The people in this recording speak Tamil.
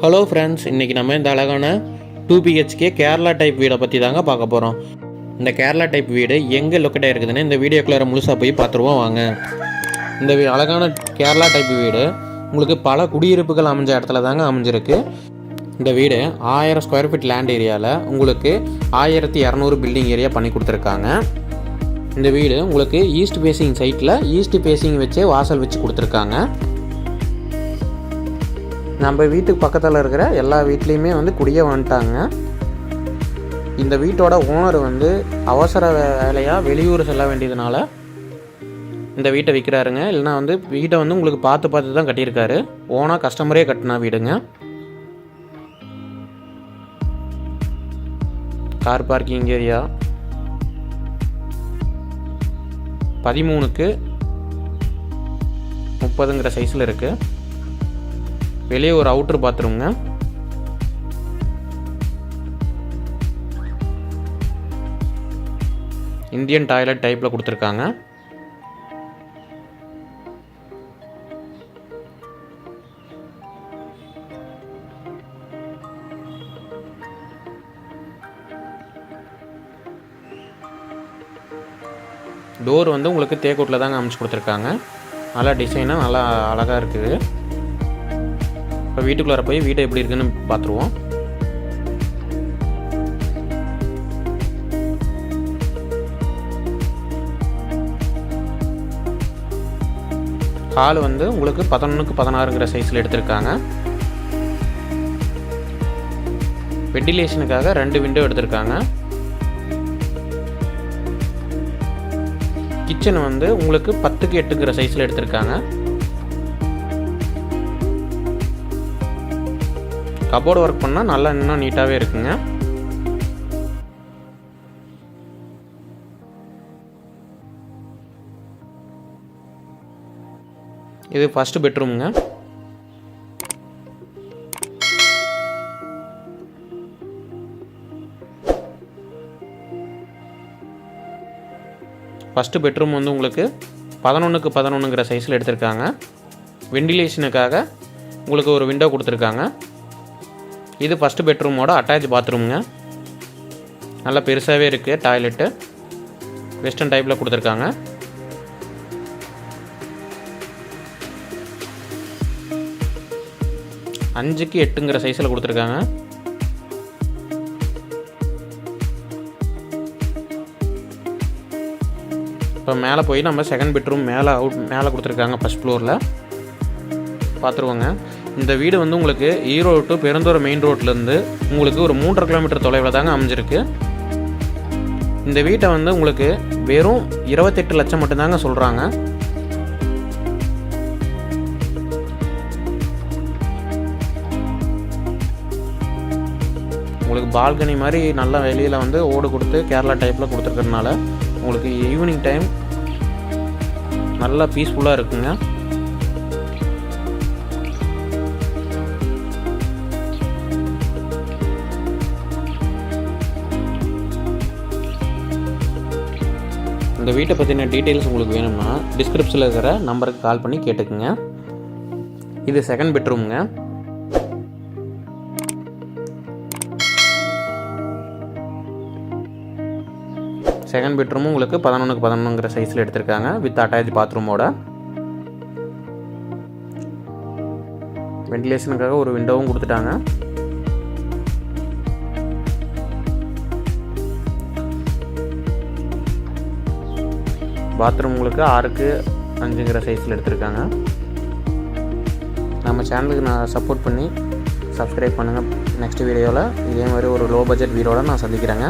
ஹலோ ஃப்ரெண்ட்ஸ் இன்றைக்கி நம்ம இந்த அழகான டூ பிஹெச்கே கேரளா டைப் வீடை பற்றி தாங்க பார்க்க போகிறோம் இந்த கேரளா டைப் வீடு எங்கே லொக்கேட் இருக்குதுன்னு இந்த வீடியோக்குள்ளே முழுசாக போய் பார்த்துருவோம் வாங்க. இந்த வீ- அழகான கேரளா டைப் வீடு உங்களுக்கு பல குடியிருப்புகள் அமைஞ்ச இடத்துல தாங்க அமைஞ்சிருக்கு. இந்த வீடு ஆயிரம் ஸ்கொயர் ஃபீட் லேண்ட் ஏரியாவில் உங்களுக்கு ஆயிரத்தி இரநூறு பில்டிங் ஏரியா பண்ணி கொடுத்துருக்காங்க. இந்த வீடு உங்களுக்கு ஈஸ்ட் பேசிங் சைட்டில் ஈஸ்ட் பேசிங் வச்சே வாசல் வச்சு கொடுத்துருக்காங்க. நம்ம வீட்டுக்கு பக்கத்தில் இருக்கிற எல்லா வீட்லேயுமே வந்து குடியே வந்துட்டாங்க. இந்த வீட்டோட ஓனர் வந்து அவசர வேலையாக வெளியூர் செல்ல வேண்டியதுனால இந்த வீட்டை விற்கிறாருங்க இல்லைனா வந்து வீட்டை வந்து உங்களுக்கு பார்த்து பார்த்து தான் கட்டியிருக்காரு. ஓனாக கஸ்டமரே கட்டினா வீடுங்க. Car parking area. பதிமூணுக்கு முப்பதுங்கிற சைஸில் இருக்குது வெளியே ஒரு அவுட்ரு பாத்ரூம்ங்க இந்தியன் டாய்லெட் டைப்பில் கொடுத்துருக்காங்க. டோர் வந்து உங்களுக்கு தேக்கோட்டில் தாங்க அமைச்சு கொடுத்துருக்காங்க. நல்லா டிசைனாக நல்லா அழகாக இருக்குது. இப்போ வீட்டுக்குள்ளார போய் வீடு எப்படி இருக்குன்னு பார்த்துருவோம். ஹால் வந்து உங்களுக்கு பதினொன்றுக்கு பதினாறுங்கிற சைஸில் எடுத்திருக்காங்க. வெண்டிலேஷனுக்காக ரெண்டு விண்டோ எடுத்திருக்காங்க. கிச்சன் வந்து உங்களுக்கு பத்துக்கு எட்டுங்கிற சைஸில் எடுத்திருக்காங்க. கபோர்டு ஒர்க் பண்ணால் நல்லா இன்னும் நீட்டாகவே இருக்குங்க. இது ஃபஸ்ட்டு பெட்ரூமுங்க ஃபஸ்ட்டு பெட்ரூம் வந்து உங்களுக்கு பதினொன்றுக்கு பதினொன்றுங்கிற சைஸில் எடுத்திருக்காங்க. வெண்டிலேஷனுக்காக உங்களுக்கு ஒரு விண்டோ கொடுத்துருக்காங்க. இது ஃபஸ்ட்டு பெட்ரூமோட அட்டாச் பாத்ரூமுங்க நல்லா பெருசாகவே இருக்குது டாய்லெட்டு வெஸ்டர்ன் டைப்பில் கொடுத்துருக்காங்க. அஞ்சுக்கு எட்டுங்கிற சைஸில் கொடுத்துருக்காங்க. இப்போ மேலே போய் நம்ம செகண்ட் பெட்ரூம் மேலே அவுட் மேலே கொடுத்துருக்காங்க ஃபஸ்ட் ஃப்ளோரில் பார்த்துருவோங்க இந்த வீடு வந்து உங்களுக்கு ஈரோடு டு பெருந்தூர் மெயின் ரோட்லேருந்து உங்களுக்கு ஒரு மூன்றரை கிலோமீட்டர் தொலைவில் தாங்க அமைஞ்சிருக்கு. இந்த வீட்டை வந்து உங்களுக்கு வெறும் இருபத்தெட்டு லட்சம் மட்டும்தாங்க சொல்கிறாங்க உங்களுக்கு பால்கனி மாதிரி நல்லா வெளியில் வந்து ஓடு கொடுத்து கேரளா டைப்பில் கொடுத்துருக்கறதுனால உங்களுக்கு ஈவினிங் டைம் நல்லா பீஸ்ஃபுல்லாக இருக்குங்க. இந்த வீட்டை பற்றின டீட்டெயில்ஸ் உங்களுக்கு வேணும்னா டிஸ்கிரிப்ஷனில் இருக்கிற நம்பருக்கு கால் பண்ணி கேட்டுக்குங்க. இது செகண்ட் பெட்ரூம்ங்க செகண்ட் பெட்ரூமும் உங்களுக்கு பதினொன்றுக்கு பதினொன்றுங்கிற சைஸில் எடுத்திருக்காங்க வித் அட்டாச் பாத்ரூமோட வெண்டிலேஷனுக்காக ஒரு விண்டோவும் கொடுத்துட்டாங்க. பாத்ரூம் உங்களுக்கு ஆறுக்கு அஞ்சுங்கிற சைஸில் எடுத்திருக்காங்க. நம்ம சேனலுக்கு நான் சப்போர்ட் பண்ணி சப்ஸ்கிரைப் பண்ணுங்கள் நெக்ஸ்ட் வீடியோவில் இதே மாதிரி ஒரு லோ பட்ஜெட் வீடியோவில் நான் சந்திக்கிறேங்க.